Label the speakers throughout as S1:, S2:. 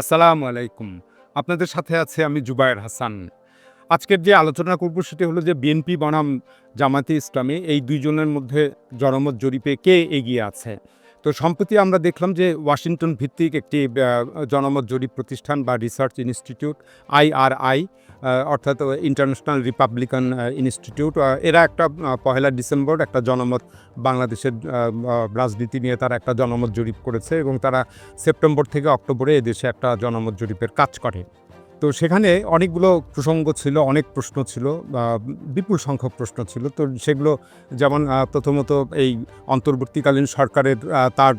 S1: আসসালামু আলাইকুম। আপনাদের সাথে আছে আমি জুবায়ের হাসান। আজকের যে আলোচনা করব সেটি হলো যে বিএনপি বনাম জামাতে ইসলামী এই দুইজনের মধ্যে জনমত জরিপে কে এগিয়ে আছে। তো সম্প্রতি আমরা দেখলাম যে ওয়াশিংটন ভিত্তিক একটি জনমত জরিপ প্রতিষ্ঠান বা রিসার্চ ইনস্টিটিউট আইআরআই অর্থাৎ ইন্টারন্যাশনাল রিপাবলিকান ইনস্টিটিউট। এরা একটা পহেলা ডিসেম্বর একটা জনমত বাংলাদেশের রাজনীতি নিয়ে তারা একটা জনমত জরিপ করেছে এবং তারা সেপ্টেম্বর থেকে অক্টোবরে এদেশে একটা জনমত জরিপের কাজ করে। তো সেখানে অনেকগুলো প্রসঙ্গ ছিল, অনেক প্রশ্ন ছিল বিপুল সংখ্যক প্রশ্ন ছিল। তো সেগুলো যেমন প্রথমত এই অন্তর্বর্তীকালীন সরকারের তার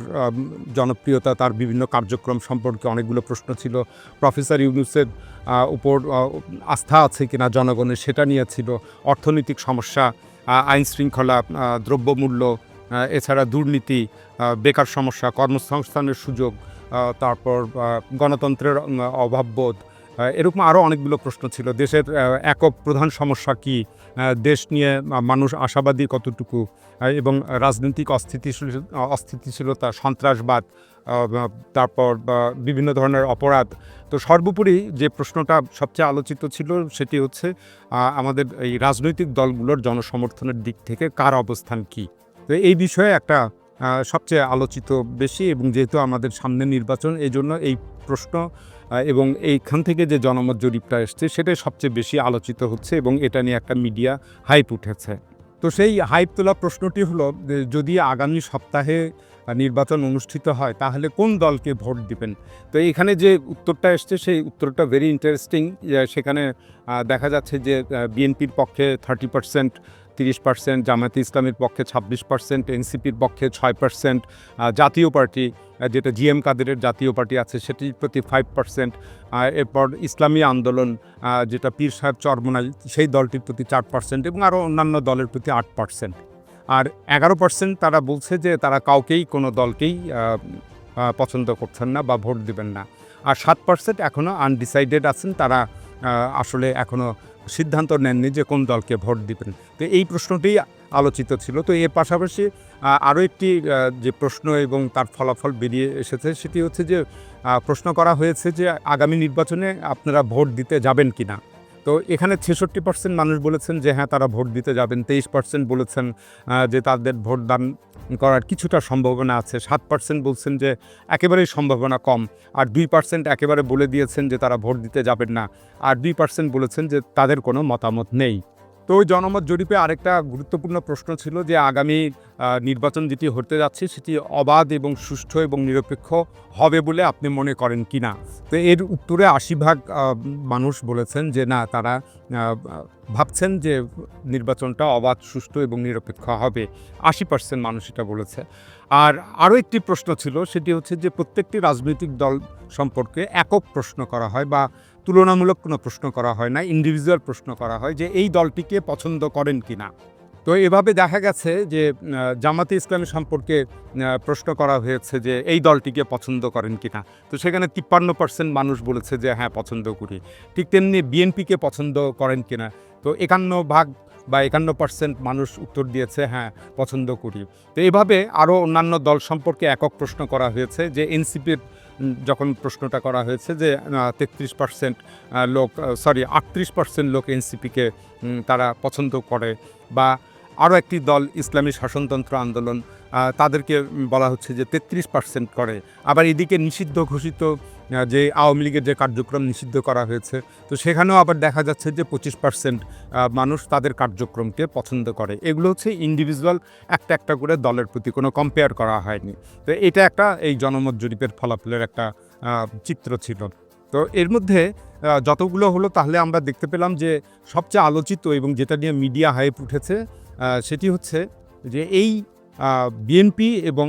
S1: জনপ্রিয়তা, তার বিভিন্ন কার্যক্রম সম্পর্কে অনেকগুলো প্রশ্ন ছিল। প্রফেসর ইউনুসের উপর আস্থা আছে কিনা জনগণের সেটা নিয়ে ছিল। অর্থনৈতিক সমস্যা আইন শৃঙ্খলা দ্রব্যমূল্য এছাড়া দুর্নীতি বেকার সমস্যা, কর্মসংস্থানের সুযোগ তারপর গণতন্ত্রের অভাববোধ এরকম আরও অনেকগুলো প্রশ্ন ছিল। দেশের একক প্রধান সমস্যা কি? দেশ নিয়ে মানুষ আশাবাদী কতটুকু? এবং রাজনৈতিক অস্থিতিশীল, অস্থিতিশীলতা, সন্ত্রাসবাদ তারপর বিভিন্ন ধরনের অপরাধ। তো সর্বোপরি যে প্রশ্নটা সবচেয়ে আলোচিত ছিল সেটি হচ্ছে আমাদের এই রাজনৈতিক দলগুলোর জনসমর্থনের দিক থেকে কার অবস্থান কি? তো এই বিষয়ে একটা সবচেয়ে আলোচিত বেশি এবং যেহেতু আমাদের সামনে নির্বাচন এই জন্য এই প্রশ্ন এবং এইখান থেকে যে জনমত জরিপটা এসছে, সেটাই সবচেয়ে বেশি আলোচিত হচ্ছে এবং এটা নিয়ে একটা মিডিয়া হাইপ উঠেছে। তো সেই হাইপ তোলা প্রশ্নটি হলো যদি আগামী সপ্তাহে নির্বাচন অনুষ্ঠিত হয়, তাহলে কোন দলকে ভোট দিবেন? তো এখানে যে উত্তরটা এসছে, সেই উত্তরটা ভেরি ইন্টারেস্টিং সেখানে দেখা যাচ্ছে যে বিএনপির পক্ষে থার্টি পার্সেন্ট তিরিশ পার্সেন্ট, জামায়াতে ইসলামের পক্ষে ছাব্বিশ পার্সেন্ট, এনসিপির পক্ষে ছয় পার্সেন্ট জাতীয় পার্টি যেটা জিএম কাদেরের জাতীয় পার্টি আছে সেটির প্রতি ফাইভ পার্সেন্ট এরপর ইসলামী আন্দোলন যেটা পীর সাহেব চরমনাই সেই দলটির প্রতি চার পার্সেন্ট এবং আরও অন্যান্য দলের প্রতি আট পার্সেন্ট। আর এগারো পার্সেন্ট তারা বলছে যে তারা কাউকেই কোনো দলকেই পছন্দ করছেন না বা ভোট দেবেন না। আর সাত পার্সেন্ট এখনও আনডিসাইডেড আছেন, তারা আসলে এখনও সিদ্ধান্ত নেননি যে কোন দলকে ভোট দিবেন। তো এই প্রশ্নটি আলোচিত ছিল। তো এর পাশাপাশি আরও একটি যে প্রশ্ন এবং তার ফলাফল বেরিয়ে এসেছে সেটি হচ্ছে যে প্রশ্ন করা হয়েছে যে আগামী নির্বাচনে আপনারা ভোট দিতে যাবেন কি না তো এখানে ছেষট্টি পার্সেন্ট মানুষ বলেছেন যে হ্যাঁ তারা ভোট দিতে যাবেন। তেইশ পার্সেন্ট বলেছেন যে, তাদের ভোট দান করার কিছুটা সম্ভাবনা আছে। সাত পার্সেন্ট বলছেন যে, একেবারেই সম্ভাবনা কম। আর দুই পার্সেন্ট একেবারে বলে দিয়েছেন যে, তারা ভোট দিতে যাবেন না। আর দুই পার্সেন্ট বলেছেন যে, তাদের কোনো মতামত নেই। তো ওই জনমত জরিপে আরেকটা গুরুত্বপূর্ণ প্রশ্ন ছিল যে আগামী নির্বাচন যেটি হতে যাচ্ছে সেটি অবাধ এবং সুষ্ঠু এবং নিরপেক্ষ হবে বলে আপনি মনে করেন কি না? তো এর উত্তরে আশি ভাগ মানুষ বলেছেন যে না, তারা ভাবছেন যে নির্বাচনটা অবাধ, সুষ্ঠু এবং নিরপেক্ষ হবে। আশি পার্সেন্ট মানুষ এটা বলেছে। আর আরও একটি প্রশ্ন ছিল, সেটি হচ্ছে যে প্রত্যেকটি রাজনৈতিক দল সম্পর্কে একক প্রশ্ন করা হয় বা তুলনামূলক কোনো প্রশ্ন করা হয় না ইন্ডিভিজুয়াল প্রশ্ন করা হয় যে এই দলটিকে পছন্দ করেন কি না তো এভাবে দেখা গেছে যে জামাতে ইসলামী সম্পর্কে প্রশ্ন করা হয়েছে যে, এই দলটিকে পছন্দ করেন কি না তো সেখানে তিপ্পান্ন পার্সেন্ট মানুষ বলেছে যে হ্যাঁ পছন্দ করি। ঠিক তেমনি বিএনপিকে পছন্দ করেন কি না তো একান্ন ভাগ বা একান্ন পার্সেন্ট মানুষ উত্তর দিয়েছে হ্যাঁ পছন্দ করি। তো এভাবে আরও অন্যান্য দল সম্পর্কে একক প্রশ্ন করা হয়েছে যে, এনসিপির যখন প্রশ্নটা করা হয়েছে যে তেত্রিশ পার্সেন্ট লোক সরি আটত্রিশ পার্সেন্ট লোক এনসিপিকে তারা পছন্দ করে বা আরও একটি দল ইসলামী শাসনতন্ত্র আন্দোলন তাদেরকে বলা হচ্ছে যে তেত্রিশ পার্সেন্ট করে। আবার এদিকে নিষিদ্ধ ঘোষিত যে আওয়ামী লীগের যে কার্যক্রম নিষিদ্ধ করা হয়েছে, তো সেখানেও আবার দেখা যাচ্ছে যে পঁচিশ পার্সেন্ট মানুষ তাদের কার্যক্রমকে পছন্দ করে। এগুলো হচ্ছে ইন্ডিভিজুয়াল একটা একটা করে দলের প্রতি, কোনো কম্পেয়ার করা হয়নি। তো এটা একটা এই জনমত জরিপের ফলাফলের একটা চিত্র ছিল। তো এর মধ্যে যতগুলো হলো তাহলে আমরা দেখতে পেলাম যে সবচেয়ে আলোচিত এবং যেটা নিয়ে মিডিয়া হাইপ উঠেছে সেটি হচ্ছে যে এই বিএনপি এবং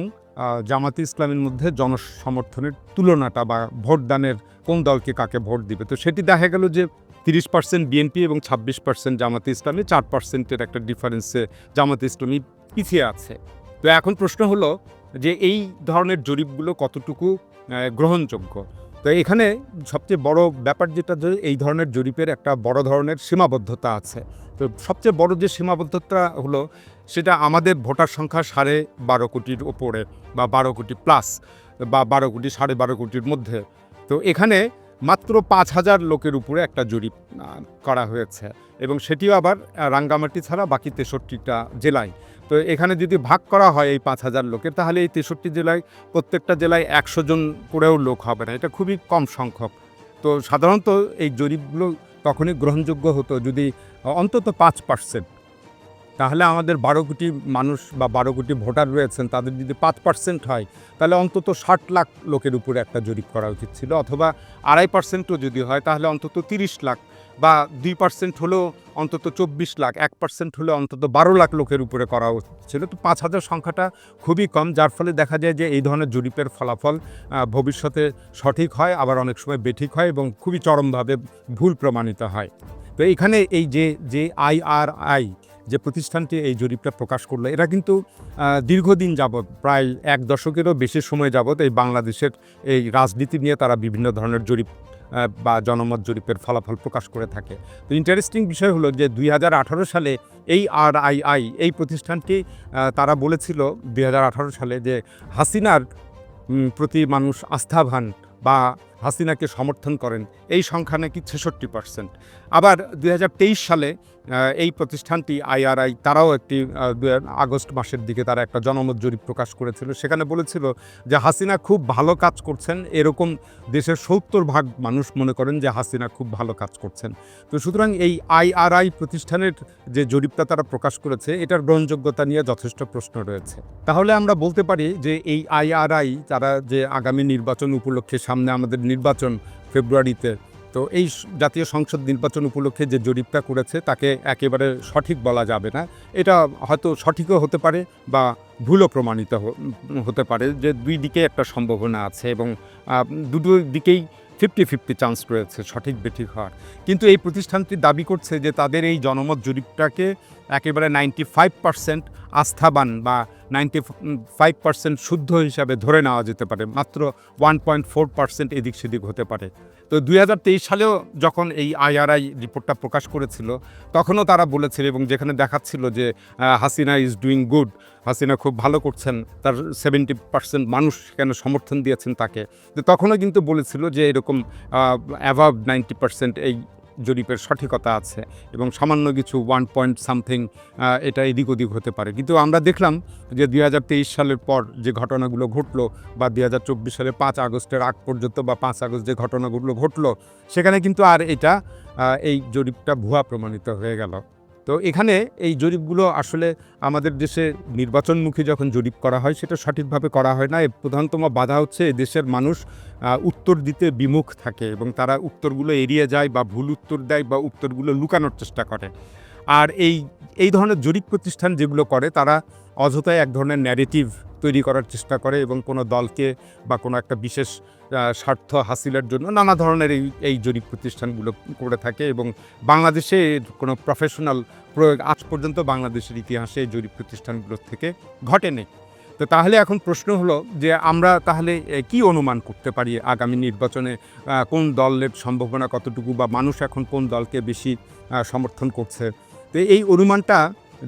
S1: জামাতে ইসলামের মধ্যে জনসমর্থনের তুলনাটা বা ভোটদানের কোন দলকে কাকে ভোট দিবে? তো সেটি দেখা গেল যে তিরিশ পার্সেন্ট বিএনপি এবং ছাব্বিশ পার্সেন্ট জামাতে ইসলামী চার পার্সেন্টের একটা ডিফারেন্সে জামাতে ইসলামী পিছিয়ে আছে। তো এখন প্রশ্ন হলো যে এই ধরনের জরিপগুলো কতটুকু গ্রহণযোগ্য? তো এখানে সবচেয়ে বড় ব্যাপার যেটা যে এই ধরনের জরিপের একটা বড় ধরনের সীমাবদ্ধতা আছে। তো সবচেয়ে বড় যে সীমাবদ্ধতা হলো, সেটা আমাদের ভোটার সংখ্যা সাড়ে বারো কোটির ওপরে বা বারো কোটি প্লাস বা বারো কোটি, সাড়ে বারো কোটির মধ্যে। তো তো এখানে মাত্র পাঁচ হাজার লোকের উপরে একটা জরিপ করা হয়েছে। এবং সেটিও আবার রাঙ্গামাটি ছাড়া বাকি তেষট্টিটা জেলায়। তো এখানে যদি ভাগ করা হয় এই পাঁচ হাজার লোকের, তাহলে এই তেষট্টি জেলায়, প্রত্যেকটা জেলায় একশো জন করেও লোক হবে না। এটা খুবই কম সংখ্যক। তো সাধারণত এই জরিপগুলো তখনই গ্রহণযোগ্য হতো যদি অন্তত পাঁচ পার্সেন্ট তাহলে আমাদের বারো কোটি মানুষ বা বারো কোটি ভোটার রয়েছেন, তাদের যদি পাঁচ পার্সেন্ট হয়, তাহলে অন্তত ষাট লাখ লোকের উপরে একটা জরিপ করা উচিত ছিল, অথবা আড়াই পার্সেন্টও যদি হয়, তাহলে অন্তত তিরিশ লাখ বা দুই পার্সেন্ট হলেও অন্তত চব্বিশ লাখ, এক পার্সেন্ট হলে অন্তত বারো লাখ লোকের উপরে করা উচিত ছিল। তো পাঁচ হাজার সংখ্যাটা খুবই কম, যার ফলে দেখা যায় যে এই ধরনের জরিপের ফলাফল ভবিষ্যতে সঠিক হয়, আবার অনেক সময় বেঠিক হয় এবং খুবই চরমভাবে ভুল প্রমাণিত হয়। তো এখানে এই যে যে আইআরআই যে প্রতিষ্ঠানটি এই জরিপটা প্রকাশ করল, এরা কিন্তু দীর্ঘদিন যাবৎ, প্রায় এক দশকেরও বেশি সময় যাবৎ এই বাংলাদেশের এই রাজনীতি নিয়ে তারা বিভিন্ন ধরনের জরিপ বা জনমত জরিপের ফলাফল প্রকাশ করে থাকে। তো ইন্টারেস্টিং বিষয় হলো যে দুই হাজার আঠারো সালে এই আর আই এই প্রতিষ্ঠানটি তারা বলেছিল দুই হাজার আঠারো সালে যে হাসিনার প্রতি মানুষ আস্থাভান বা হাসিনাকে সমর্থন করেন, এই সংখ্যা নাকি ছেষট্টি পার্সেন্ট আবার দু হাজার তেইশ সালে এই প্রতিষ্ঠানটি আইআরআই, তারাও একটি আগস্ট মাসের দিকে তারা একটা জনমত জরিপ প্রকাশ করেছিল, সেখানে বলেছিল যে হাসিনা খুব ভালো কাজ করছেন, এরকম দেশের সত্তর ভাগ মানুষ মনে করেন যে হাসিনা খুব ভালো কাজ করছেন। তো সুতরাং এই আইআরআই প্রতিষ্ঠানের যে জরিপটা তারা প্রকাশ করেছে, এটার গ্রহণযোগ্যতা নিয়ে যথেষ্ট প্রশ্ন রয়েছে। তাহলে আমরা বলতে পারি যে এই আইআরআই, তারা যে আগামী নির্বাচন উপলক্ষে সামনে আমাদের নির্বাচন ফেব্রুয়ারিতে। তো এই জাতীয় সংসদ নির্বাচন উপলক্ষে যে জরিপটা করেছে, তাকে একেবারে সঠিক বলা যাবে না। এটা হয়তো সঠিকও হতে পারে বা ভুলও প্রমাণিত হতে পারে যে দুই দিকে একটা সম্ভাবনা আছে এবং দুটো দিকেই ফিফটি ফিফটি চান্স রয়েছে সঠিক বেঠিক হওয়ার। কিন্তু এই প্রতিষ্ঠানটি দাবি করছে যে তাদের এই জনমত জরিপটাকে একেবারে নাইনটি ফাইভ পার্সেন্ট আস্থাবান বা নাইনটি ফাইভ পার্সেন্ট শুদ্ধ হিসাবে ধরে নেওয়া যেতে পারে, মাত্র ওয়ান পয়েন্ট ফোর পার্সেন্ট এদিক সেদিক হতে পারে। তো দু হাজার তেইশ সালেও যখন এই আইআরআই রিপোর্টটা প্রকাশ করেছিল, তখনও তারা বলেছিল এবং যেখানে দেখাচ্ছিল যে Hasina is doing good Hasina খুব ভালো করছেন, তার সেভেন্টি পার্সেন্ট মানুষ সেখানে সমর্থন দিয়েছেন তাকে। তখনও কিন্তু বলেছিল যে এরকম অ্যাভাব নাইনটি পার্সেন্ট এই জরিপের সঠিকতা আছে এবং সামান্য কিছু ওয়ান পয়েন্ট সামথিং এটা এদিক ওদিক হতে পারে। কিন্তু আমরা দেখলাম যে দুই হাজার তেইশ সালের পর যে ঘটনাগুলো ঘটলো বা দুই হাজার চব্বিশ সালে পাঁচ আগস্টের আগ পর্যন্ত বা পাঁচ আগস্ট যে ঘটনাগুলো ঘটলো, সেখানে কিন্তু আর এটা এই জরিপটা ভুয়া প্রমাণিত হয়ে গেল। তো এখানে এই জরিপগুলো আসলে আমাদের দেশে নির্বাচনমুখী যখন জরিপ করা হয়, সেটা সঠিকভাবে করা হয় না। এর প্রধানতম বাধা হচ্ছে দেশের মানুষ উত্তর দিতে বিমুখ থাকে এবং তারা উত্তরগুলো এড়িয়ে যায় বা ভুল উত্তর দেয় বা উত্তরগুলো লুকানোর চেষ্টা করে। আর এই এই ধরনের জরিপ প্রতিষ্ঠান যেগুলো করে, তারা অযথায় এক ধরনের ন্যারেটিভ তৈরি করার চেষ্টা করে এবং কোনো দলকে বা কোনো একটা বিশেষ স্বার্থ হাসিলের জন্য নানা ধরনের এই এই জরিপ প্রতিষ্ঠানগুলো করে থাকে এবং বাংলাদেশে কোনো প্রফেশনাল প্রয়োগ আজ পর্যন্ত বাংলাদেশের ইতিহাসে এই জরিপ প্রতিষ্ঠানগুলোর থেকে ঘটেনি। তো তাহলে এখন প্রশ্ন হলো যে আমরা তাহলে কি অনুমান করতে পারি আগামী নির্বাচনে কোন দলের সম্ভাবনা কতটুকু বা মানুষ এখন কোন দলকে বেশি সমর্থন করছে? তো এই অনুমানটা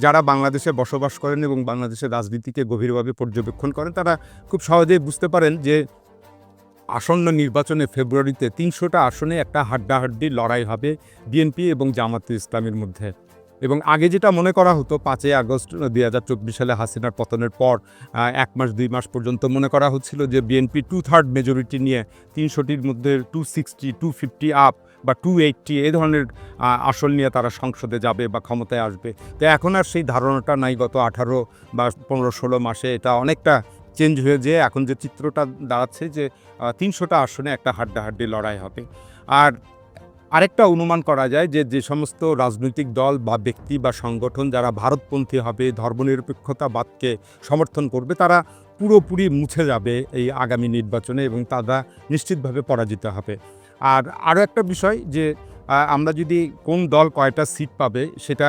S1: যারা বাংলাদেশে বসবাস করেন এবং বাংলাদেশের রাজনীতিকে গভীরভাবে পর্যবেক্ষণ করেন, তারা খুব সহজেই বুঝতে পারেন যে আসন্ন নির্বাচনে ফেব্রুয়ারিতে তিনশোটা আসনে একটা হাড্ডাহাড্ডি লড়াই হবে বিএনপি এবং জামাতে ইসলামের মধ্যে। এবং আগে যেটা মনে করা হতো, পাঁচই আগস্ট দুই হাজার চব্বিশ সালে হাসিনার পতনের পর এক মাস, দুই মাস পর্যন্ত মনে করা হচ্ছিল যে বিএনপি টু থার্ড মেজরিটি নিয়ে তিনশোটির মধ্যে two sixty two fifty up বা টু এইটটি এই ধরনের আসল নিয়ে তারা সংসদে যাবে বা ক্ষমতায় আসবে। তো এখন আর সেই ধারণাটা নাই গত আঠারো বা পনেরো ষোলো মাসে। এটা অনেকটা চেঞ্জ হয়ে যেয়ে এখন যে চিত্রটা দাঁড়াচ্ছে যে তিনশোটা আসনে একটা হাড্ডাহাড্ডি লড়াই হবে। আর আরেকটা অনুমান করা যায় যে যে সমস্ত রাজনৈতিক দল বা ব্যক্তি বা সংগঠন যারা ভারতপন্থী হবে, ধর্মনিরপেক্ষতাবাদকে সমর্থন করবে, তারা পুরোপুরি মুছে যাবে এই আগামী নির্বাচনে এবং তারা নিশ্চিতভাবে পরাজিত হবে। আর আরও একটা বিষয় যে আমরা যদি কোন দল কয়টা সিট পাবে সেটা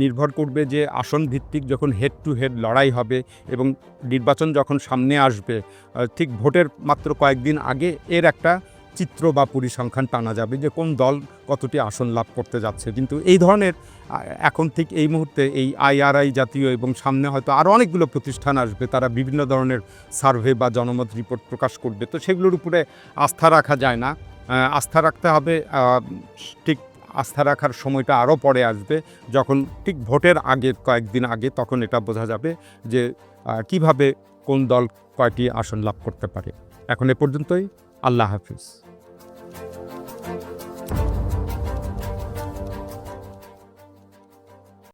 S1: নির্ভর করবে যে আসন ভিত্তিক যখন হেড টু হেড লড়াই হবে এবং নির্বাচন যখন সামনে আসবে ঠিক ভোটের মাত্র কয়েকদিন আগে এর একটা চিত্র বা পরিসংখ্যান টানা যাবে যে কোন দল কতটি আসন লাভ করতে যাচ্ছে। কিন্তু এই ধরনের এখন ঠিক এই মুহূর্তে এই আইআরআই জাতীয় এবং সামনে হয়তো আরও অনেকগুলো প্রতিষ্ঠান আসবে, তারা বিভিন্ন ধরনের সার্ভে বা জনমত রিপোর্ট প্রকাশ করবে। তো সেগুলোর উপরে আস্থা রাখা যায় না। আস্থা রাখতে হবে। ঠিক আস্থা রাখার সময়টা আরও পরে আসবে। যখন ঠিক ভোটের আগে, কয়েকদিন আগে তখন এটা বোঝা যাবে যে কীভাবে কোন দল কয়টি আসন লাভ করতে পারে। এখন এ পর্যন্তই। আল্লাহ হাফিজ।